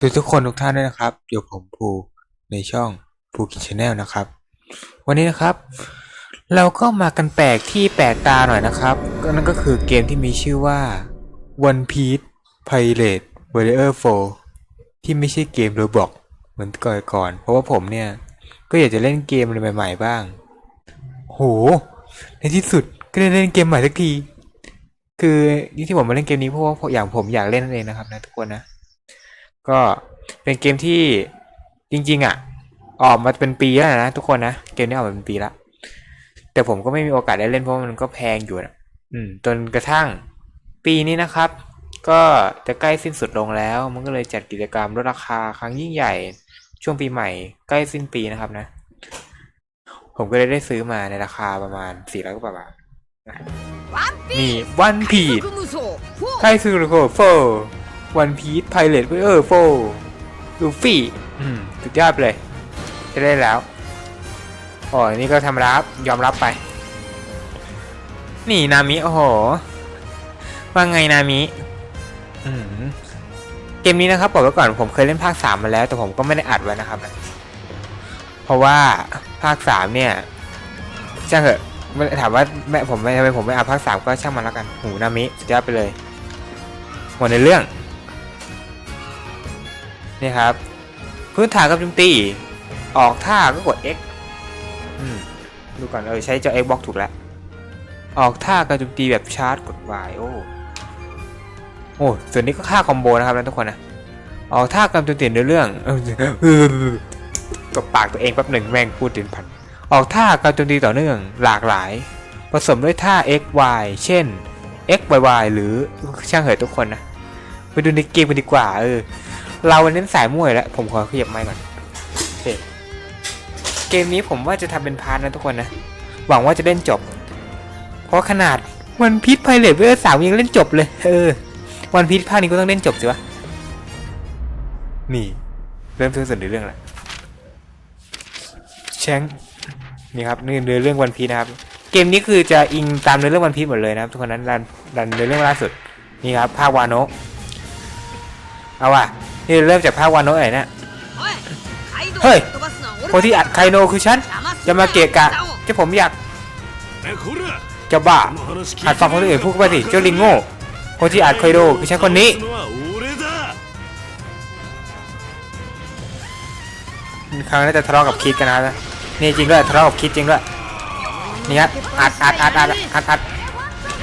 ทุกทุกคนทุกท่านด้วยนะครับอยู่ผมภูในช่องภูกิชแนลนะครับ วันนี้นะครับ เราก็มากันแปลกที่แปลกตาหน่อยนะครับ ก็นั่นก็คือเกมที่มีชื่อว่า One Piece Pirate Warrior 4 ที่ไม่ใช่เกมโรบอกเหมือนก่อนก่อนๆเพราะว่าผมเนี่ย ก็อยากจะเล่นเกมอะไรใหม่ ๆ บ้าง โห ในที่สุดก็ได้เล่นเกมใหม่สักที คือที่ผมมาเล่นเกมนี้เพราะว่าอย่างผมอยากเล่นนั่นเองนะครับนะทุกคนนะ ก็เป็นเกมที่จริง ๆ อะ ออกมาเป็นปีแล้วนะทุกคนนะ เกมนี้ออกมาเป็นปีแล้ว แต่ผมก็ไม่มีโอกาสได้เล่นเพราะมันก็แพงอยู่นะอืมจนกระทั่งปีนี้นะครับ ก็จะใกล้สิ้นสุดลงแล้ว มันก็เลยจัดกิจกรรมลดราคาครั้งยิ่งใหญ่ ช่วงปีใหม่ ใกล้สิ้นปีนะครับนะ ผมก็เลยได้ซื้อมาในราคาประมาณสี่ร้อยกว่าบาทนะนี่วันพีด無双ไทซูรุโกโฟ วันพีชไพเรตเออร์โฟลูฟี่อืมสุดยอดไปเลย จะได้แล้วโอ้ยนี่ก็ทำรับยอมรับไป นี่นามิโอ้โห ว่าไงนามิอืมเกมนี้นะครับบอกไว้ก่อนผมเคยเล่นภาคสามมาแล้ว แต่ผมก็ไม่ได้อัดไว้นะครับ เพราะว่าภาคสามเนี่ยช่างเถอะไม่ถามว่าแม่ผมไม่ทำไมผมไม่อัดภาคสามก็ช่างมันแล้วกัน หูนามิสุดยอดไปเลยหมดในเรื่อง นี่ครับ พื้นฐานกับโจมตี ออกท่าก็กด X อืมดูก่อนเออใช้จอ Xbox ถูกแล้ว ออกท่าการโจมตีแบบชาร์จกด Y โอ้โอ้ส่วนนี้ก็ค่าคอมโบนะครับนะทุกคนนะออกท่าการโจมตีในเรื่องเออกดปากตัวเองแป๊บหนึ่งแม่งพูดถึงพัน ออกท่าการโจมตีต่อเนื่องหลากหลาย ผสมด้วยท่า X Y เช่น X Y Y หรือช่างเหอะทุกคนนะ ไปดูในเกมกันดีกว่าเออ เราเน้นสายมวยแล้วผมขอขยับไมค์ก่อนโอเคเกมนี้ผมว่าจะทำเป็นพาร์ทนะทุกคนนะ หวังว่าจะเล่นจบ เพราะขนาดวันพีชไพเรตเวอร์สามยังเล่นจบเลย เออ วันพีชภาคนี้ก็ต้องเล่นจบสิวะ นี่ เริ่มถึงส่วนในเรื่องล้วแชงนี่ครับนี่เนื้อเรื่องวันพีชนะครับ เกมนี้คือจะอิงตามเนื้อเรื่องวันพีชหมดเลยนะครับ ทุกคนนั้นดันดันเนื้อเรื่องล่าสุด นี่ครับภาควาโนะเอาว่ะ นี่เริ่มจากภาควานโนะไหนเนี่ยเฮ้ยคนที่อัดไคโนคือฉันจะมาเกะกะที่ผมอยากจะบ้าหัดฟังคนอื่นพูดไปสิเจ้าลิงโง่คนที่อัดไคโนคือฉันคนนี้ครั้งนี้จะทะเลาะกับคิดกันนะนี่จริงด้วยทะเลาะกับคิดจริงด้วยนี่ครับอัดอัดอัดอัดอัดอัด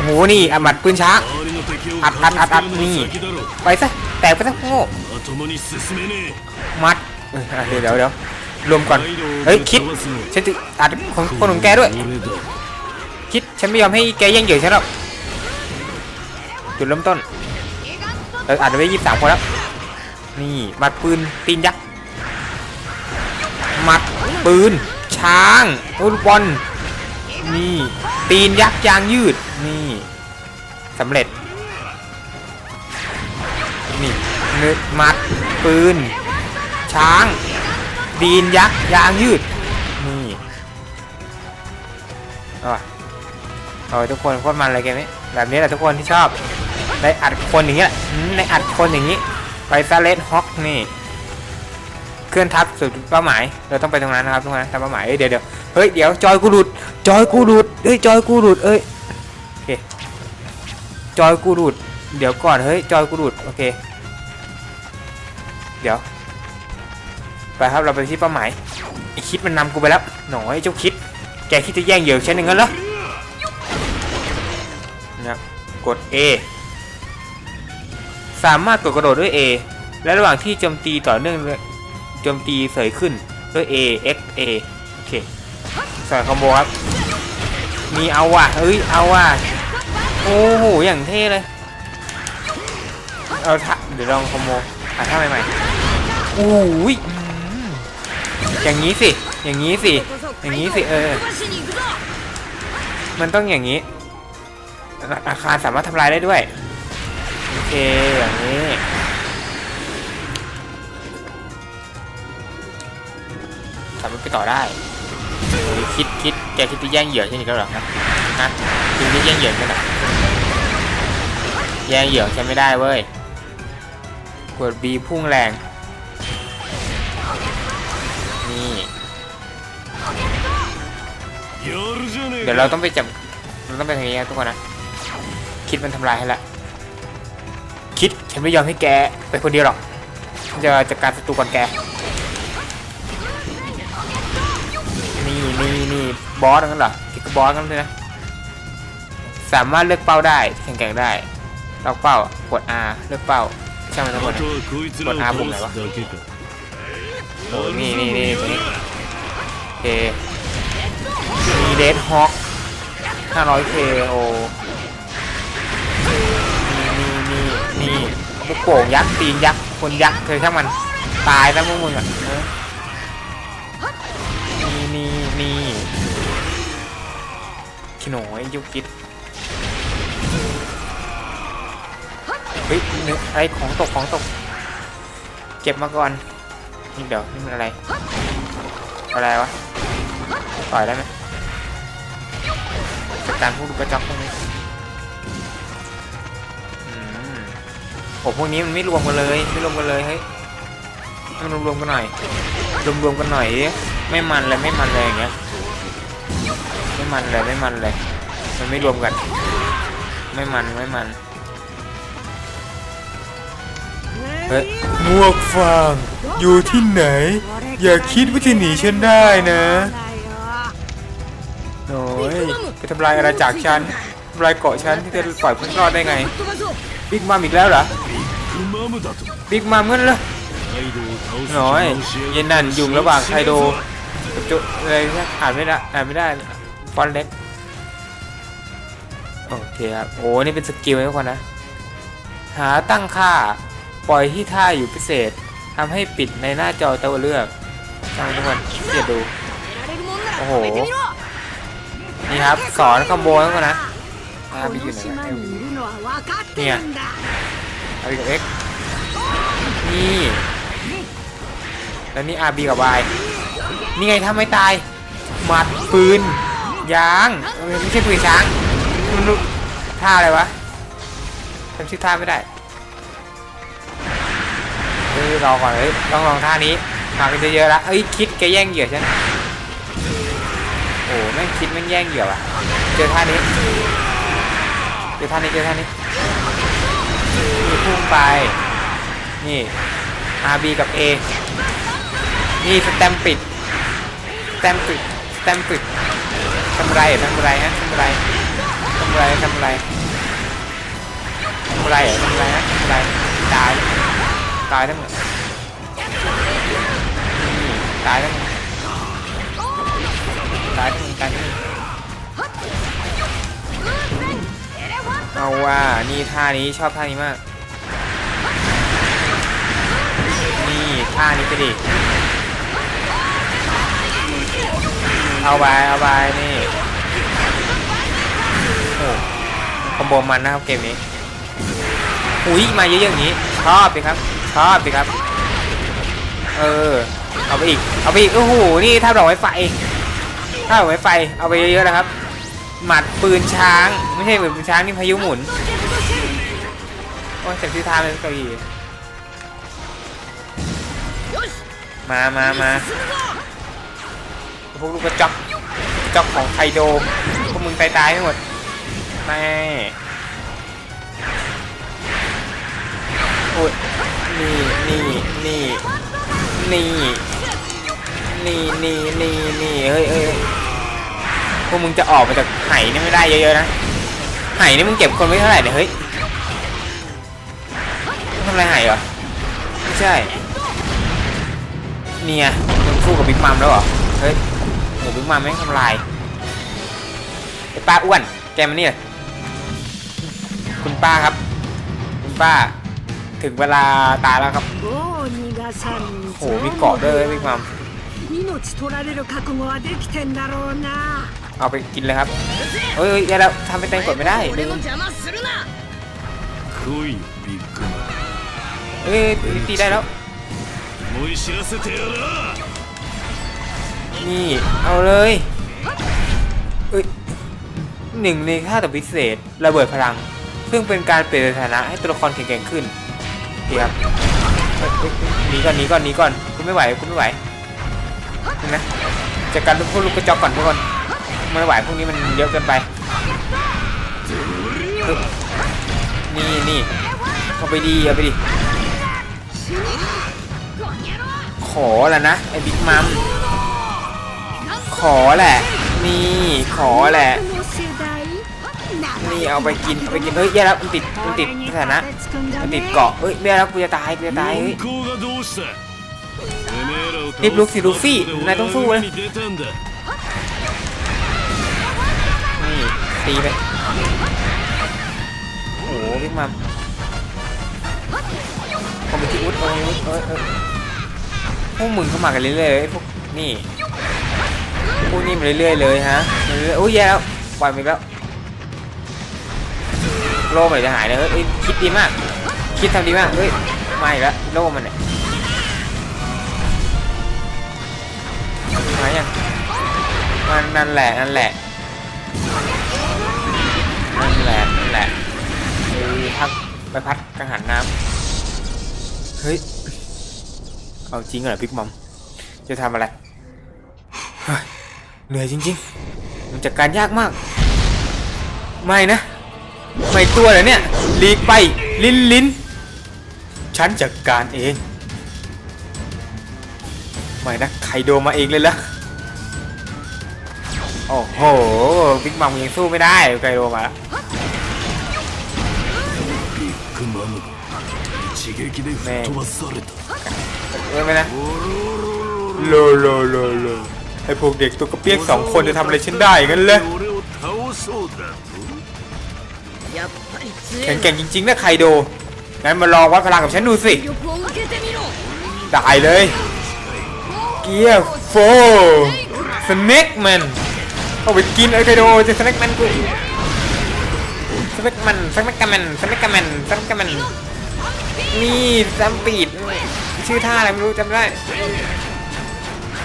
โหนี่อัดหมัดปืนช้าอัดอัดอัดอัดนี่ไปซะแตกไปซะโง่ มัดเดี๋ยวเดี๋ยวรวมก่อน เฮ้ยคิดฉันจะอาดขอคนของแกด้วย คิดฉันไม่ยอมให้แกแย่งเหยื่อฉันหรอกจุดเริ่มต้นอาจจะไว้ยี่สามคนแล้ว นี่มัดปืนตีนยักษ์มัดปืน ช้างลูกบอลนี่ตีนยักษ์ยางยืด นี่สำเร็จ นี่ มัด ปืน ช้างตีนยักษ์ยางยืด นี่เอาว่ะเอาทุกคนโคตรมันเลยเกมนี้ แบบนี้แหละทุกคนที่ชอบ ได้อัดคนอย่างเงี้ยอืมได้อัดคนอย่างนี้ ไปซาเลสฮอกนี่ เคลื่อนทับสู่จุดเป้าหมาย เราต้องไปตรงนั้นนะครับทุกคนนะตามเป้าหมายเอ้ยเดี๋ยวเดี๋ยวเฮ้ยเดี๋ยวจอยกูหลุด จอยกูหลุดเฮ้ยจอยกูหลุดเอ้ยโอเคจอยกูหลุดเดี๋ยวก่อนเฮ้ยจอยกูหลุดโอเค เดี๋ยว ไปครับเราไปที่เป้าหมายไอคิดมันนำกูไปแล้วหน่อยเจ้าคิด แกคิดจะแย่งเหยื่อฉันอย่างนั้นเหรอนะกด A สามารถกดกระโดดด้วย A และระหว่างที่โจมตีต่อเนื่องโจมตีเสยขึ้นด้วย A X A โอเคใส่คอมโบครับ มีเอาว่ะเฮ้ยเอาว่ะโอ้โหอย่างเท่เลย เอาท่าเดี๋ยวลองคอมโบหาท่าใหม่ๆ โอ้ยอย่างนี้สิ อย่างนี้สิ อย่างนี้สิเออ มันต้องอย่างนี้ อาคารสามารถทำลายได้ด้วย โอเคอย่างนี้สามารถไปต่อได้ คิดคิดแกคิดไปแย่งเหยื่อใช่ไหมแล้วหรอฮะคิดจะแย่งเหยื่อใช่ไหมแย่งเหยื่อใช้ไม่ได้เว้ย กดบีพุ่งแรง นี่เดี๋ยวเราต้องไปจับเราต้องไปทางนี้ทุกคนนะ คิดมันทำลายให้ละ คิดฉันไม่ยอมให้แกไปคนเดียวหรอกจะจัดการศัตรูก่อนแก นี่นี่นี่บอสงั้นเหรอคิดบอสงั้นเลยนะ สามารถเลือกเป้าได้แข่งแข่งได้เราเป้ากด R เลือกเป้าใช่ไหมทุกคนมดกด R ปุ่มไหนวะ โอ้ยนี่นี่นี่ตรงนี้เคมีเดดฮอค 500k โอมีมีมีมีมุกโป่งยักษ์ตีนยักษ์คนยักษ์เคยช่างมัน ตายแล้วพวกมึงอะมีมีมีขี้หนอยยุกิดเฮ้ยไนื้อของตกของตก เก็บมาก่อน นี่เดี๋ยวนี่มันอะไร อะไรวะ ต่อยได้ไหมจัดการพวกลูกกระจอกพวกนี้อืมโอ้พวกนี้มันไม่รวมกันเลย ไม่รวมกันเลยเฮ้ยมันรวมๆกันหน่อย รวมๆกันหน่อย ไม่มันเลยไม่มันเลยอย่างเงี้ย ไม่มันเลยไม่มันเลย มันไม่รวมกัน ไม่มันไม่มัน มวกฟาง อยู่ที่ไหน อย่าคิดว่าจะหนีฉันได้นะโอ้ยไปทำลายอาณาจักรฉันทำลายเกาะฉันที่จะปล่อยพวกรอดได้ไงบิ๊กมามอีกแล้วเหรอบิ๊กมัมงั้นเหรอน้อยเย็นนั่นยุ่งระหว่างไทโดกัโจอะไรอ่านไม่ได้อ่านไม่ได้ฟอนเล็กโอเคครับโอ้นี่เป็นสกิลไหมทุกคนนะ หาตั้งค่า ปล่อยที่ท่าอยู่พิเศษทำให้ปิดในหน้าจอตัวเลือกทางทุกคนเสียดู โอ้โห นี่ครับ สอนขโมยแล้วนะอาบิอยู่ไหนเนี่ยอาบิกับเอ็กนี่ แล้วนี่อาบีกับวายนี่ไงถ้าไม่ตาย หมัดปืน ยาง ไม่ใช่ปืนช้างท่าอะไรวะทำชื่อท่าไม่ได้ รอก่อนเฮ้ยต้องลองท่านี้หากันเยอะๆละเอ้ยคิดแกแย่งเหยื่อฉันโอ้แม่งคิดแม่งแย่งเหยื่อว่ะเจอท่านี้เจอท่านี้เจอท่านี้นี่พุ่งไปนี่ RB กับ A นี่สแตมปิดสแตมปิดสแตมปิดทำไรทำไรฮะทำไรทำไรทำไรทำไรอะทำไรฮะทำไรตาย ตายทั้งหมดตายทั้งหมดตายทั้งหมดตายทั้งหมดเอาว่านี่ท่านี้ชอบท่านี้มาก นี่ท่านี้ไปดิเอาไปเอาไปนี่โอ้คอมโบมันนะครับเกมนี้อุ้ยมาเยอะๆอย่างนี้ชอบไปครับ ชอบไปครับ เออ เอาไปอีก เอาไปอีก โอ้โห นี่ถ้าดอกไม้ไฟ ถ้าดอกไม้ไฟ เอาไปเยอะๆนะครับ หมัดปืนช้าง ไม่ใช่ปืนช้างนี่พายุหมุน โอ้ยเจ็บที่ท่าเลยเก้าอี้มามามาพวกลูกกระจอกจอกของไคโดพวกมึงตายตายให้หมดแม่โอ้ย นี่นี่นี่นี่นี่นี่นี่นี่เฮ้ยเฮ้ยพวกมึงจะออกมาจากไหนี่ไม่ได้เยอะๆนะไหนี่มึงเก็บคนไว้เท่าไหร่เนี่ยเฮ้ยทำอะไรหายเหรอไม่ใช่เนี่ยมึงสู้กับบิ๊กมัมแล้วเหรอเฮ้ยโหบิ๊กมัมไม่ทำลายไอ้ป้าอ้วนแกมาเนี่ยคุณป้าครับ คุณป้า ถึงเวลาตายแล้วครับโอ้โหมีเกาะด้วยมีความเอาไปกินเลยครับเฮ้ยอย่าแล้วทำเป็นแตงกดไม่ได้เฮ้ยตีได้แล้วนี่เอาเลยเฮ้ยหนึ่งในค่าต่อพิเศษระเบิดพลัง ซึ่งเป็นการเปลี่ยนสถานะให้ตัวละครแข็งแกร่งขึ้น เทียบหนีก่อนหนีก่อนหนีก่อนคุณไม่ไหวคุณไม่ไหวนะจัดการพวกลูกกระจอกก่อนทุกคนไม่ไหวพวกนี้มันเยอะเกินไปนี่นี่เอาไปดีเอาไปดีขอแหละนะไอ้บิ๊กมัมขอแหละ นี่ขอแหละ เอาไปกินไปกินเฮ้ยแย่แล้วมันติดมันติดสถานะมันติดเกาะเฮ้ยแย่แล้วกูจะตายกูจะตายเฮ้ยรีบลุกสิลูฟี่นายต้องสู้เลยนี่ตีไปโอ้โหวิ่งมาคอมบิทิวุฒิเอ้ยเอ้ยพวกมึงเข้ามากันเรื่อยๆพวกนี่พวกนี้มาเรื่อยๆเลยฮะโอ้ยแย่แล้วปล่อยมันแล้ว โล่มันจะหายเลยเฮ้ยคิดดีมาก คิดทำดีมากเฮ้ยมาอีกแล้วโล่มันเนี่ยมายังมันนั่นแหละนั่นแหละนั่นแหละนั่นแหละเออพักไปพัดกังหันน้ำเฮ้ยเอาจริงเหรอพิกมอมจะทำอะไรเฮ้ยเหนื่อยจริงๆมันจัดการยากมาก ไม่นะ ไม่ตัวเลยเนี่ยหลีกไปลิ้นลิ้นฉันจัดกการเอง ไม่นะไคโดมาเองเลยละโอ้โหบิ๊กมังยังสู้ไม่ได้ไคโดมาแม่เออไปนะโลโลโลโลไอพวกเด็กตัวกระเปียกสองคนจะทำอะไรฉันได้งั้นเลย やっぱり強 แข็งแกร่งจริงๆนะไคโด งั้นมาลองวัดพลังกับฉันดูสิ 力を受けてみろ ได้เลย เกียร์โฟสเน็กแมนเอาไปกินไอไคโดจะสเน็กแมนกูสเน็กแมนสเน็กแมนสเน็กแมนสเน็กแมนนี่จำปีดชื่อท่าอะไรไม่รู้จำไม่ได้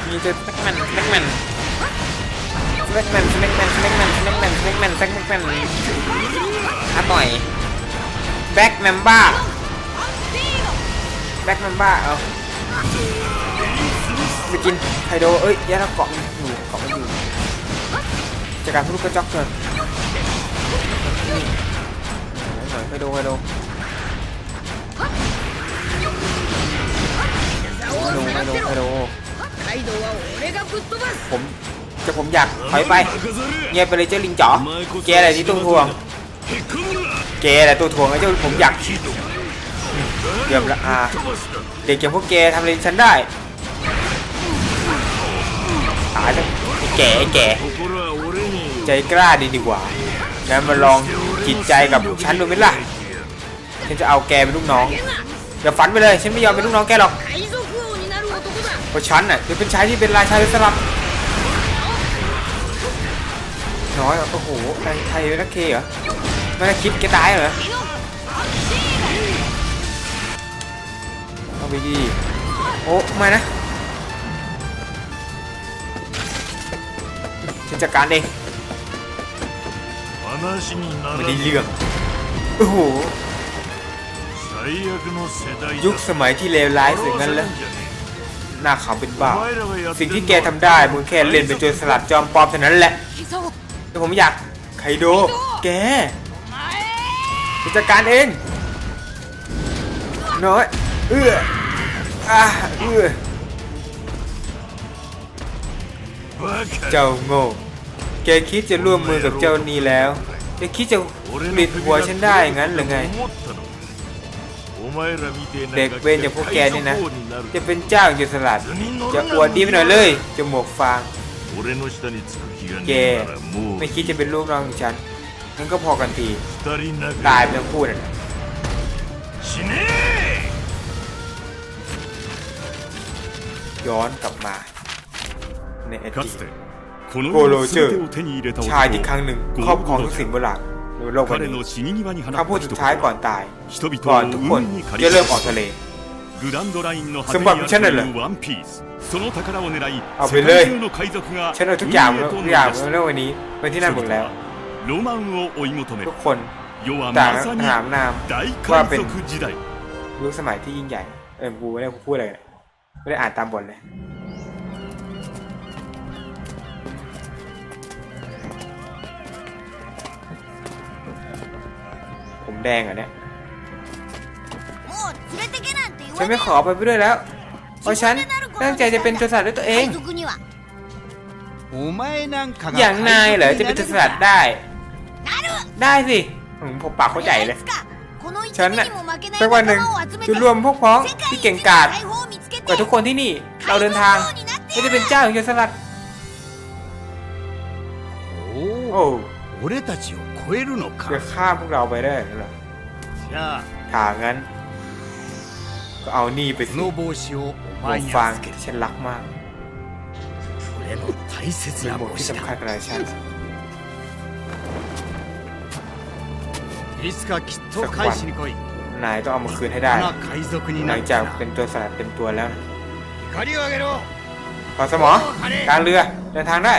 มีเจอสเน็กแมนสเน็กแมน แม็กแมนสแม็กแมนสแม็กแมนสแม็กแมนสแม็กแมนสแม็กแมนอะต่อยแบ็กแมมบ้าแบ็กแมมบ้าเอาไปกินไฮโดเอ้ยยัดเกาะอยู่เกาะอยู่จากการพูดกระจอกเกินหน่อยไฮโดไฮโดไฮโดไฮโดไฮโดผม แต่ผมอยากถอยไป เงียบไปเลยเจ้าลิงจ๋อแกอะไรที่ตัวทวงแกอะไรตัวทวงไอ้เจ้าผมอยากเดือบละอาเด็กอย่างพวกแกทำอะไรฉันได้ตายแล้วแกแกใจกล้าดีดีกว่าแล้วมาลองจิตใจกับฉันดูไหมล่ะฉันจะเอาแกเป็นลูกน้องอย่าฝันไปเลยฉันไม่ยอมเป็นลูกน้องแกหรอกเพราะฉันน่ะจะเป็นชายที่เป็นราชาอิสลับ น้อยโอ้โหใครใครนักเคเหรอไม่ได้คิดแกตายเหรอเอไปดีโอ้มานะฉันจัดการเองไม่ได้เรื่องโอ้โหยุคสมัยที่เลวร้ายสุดนั้นแล้วหน้าขาวเป็นบ้า สิ่งที่แกทำได้มึงแค่เล่นเป็นจรสลัดจอมปลอมเท่านั้นแหละ แต่ผมอยากไคโดแกจัดการเองน้อยเอื้ออะเอื้อเจ้าโง่แกคิดจะร่วมมือกับเจ้านี่แล้วจะคิดจะปิดหัวฉันได้งั้นหรือไง เด็กเวนอย่างพวกแกนี่นะ จะเป็นเจ้าอยู่สลัด จะอวดดีไปหน่อยเลยจะหมวกฟาง 俺の下につく気が แก ねえならもう ไม่คิดจะเป็นลูกน้องของฉันงั้นก็พอกันที 二人な ตายไปทั้งคู่น่ะ 死ね ย้อนกลับมา ในอ か ดี つ ต てこの โกโร 世の เจอร์ 全てを手に入れた ชาย 男 ที่ครั้งหนึ่งครอบครองทุกสิ่งบนหลังในโลกใบ 彼 นี้ の死に際に放った คำพูด 一 สุด 言 ท้ายก่อน は ตาย 人 ก่อน 々 ทุก を คน 海に借 จะ り เริ่มออกทะเล グランドラインの果てにあるというワンピースその宝を狙い世界中の海賊がฉันเอาทุกอย่างทุกอย่างเรื่วันนี้ไปที่นั่นหมดแล้วロマンを追い求めるทุกคน世はまさに大海賊時代ยุคสมัยที่ยิ่งใหญ่เออกูไม่ได้พูดอะไรไม่ได้อ่านตามบทเลยผมแดงเหรอเนี่ย ฉันไม่ขอไปด้วยแล้ว เพราะฉันตั้งใจจะเป็นจตุศาสตร์ด้วยตัวเอง อย่างนายเหรอจะเป็นจตุศาสตร์ได้ ได้สิผมปากเขาใหญ่เลย ฉันน่ะสักวันหนึ่งจะรวมพวกพ้องที่เก่งกาจกว่าทุกคนที่นี่เราเดินทางก็จะเป็นเจ้าของจตุศาสตร์โอ้จะฆ่าพวกเราไปได้หรอถ่างั้น ก็เอานี่ไปสิหูฟังฉันรักมากเป็นบทที่สำคัญกับฉันสักวันนายต้องเอามาคืนให้ได้ หลังจากเป็นตัวสลัดเป็นตัวแล้วขอสมอการเรือเดินทางได้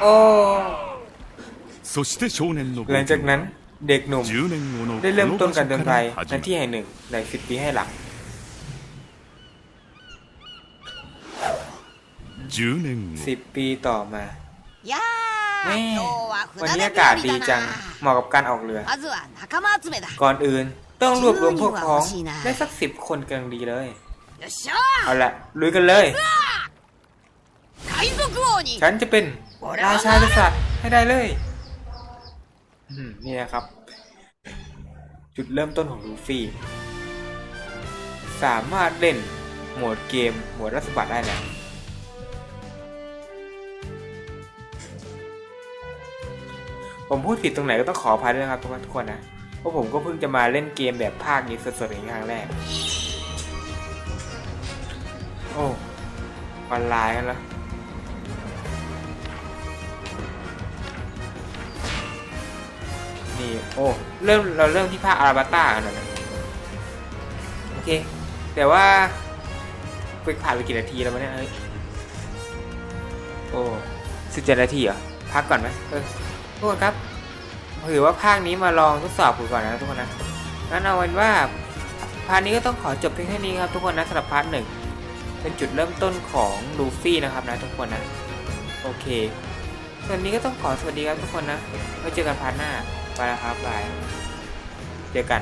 โอ้หลังจากนั้น เด็กหนุ่มได้เริ่มต้นการเดินภัยในที่แห่งหนึ่งในสิบปีให้หลังสิบปีต่อมาวันนี้อากาศดีจัง เหมาะกับการออกเรือ ก่อนอื่นต้องรวบรวมพวกพ้องได้สักสิบคนกำลังดีเลย เอาละลุยกันเลย ฉันจะเป็นราชาสัตว์ให้ได้เลย นี่นะครับ จุดเริ่มต้นของลูฟี่ สามารถเล่นโหมดเกมโหมดรัฐบัตได้แล้วผมพูดผิดตรงไหนก็ต้องขออภัยด้วยนะครับทุกคนทุกคนนะเพราะผมก็เพิ่งจะมาเล่นเกมแบบภาคนี้สดๆในครั้งแรก โอ้ออนไลน์กันแล้ว โอ้เริ่มเราเริ่มที่ภาคอาราบัต้ากันแล้วนะโอเค แต่ว่าไปผ่านไปกี่นาทีแล้ววะเนี่ยเฮ้ยโอ้สิบเจ็ดนาทีเหรอพักก่อนไหมเออทุกคนครับถือว่าภาคนี้มาลองทดสอบกันก่อนนะทุกคนนะงั้นเอาเป็นว่าพาร์ทนี้ก็ต้องขอจบเพียงแค่นี้ครับทุกคนนะสำหรับพาร์ทหนึ่งเป็นจุดเริ่มต้นของลูฟี่นะครับนะทุกคนนะ โอเคส่วนนี้ก็ต้องขอสวัสดีครับทุกคนนะไว้เจอกันพาร์ทหน้า ไปแล้วครับบาย เจอกัน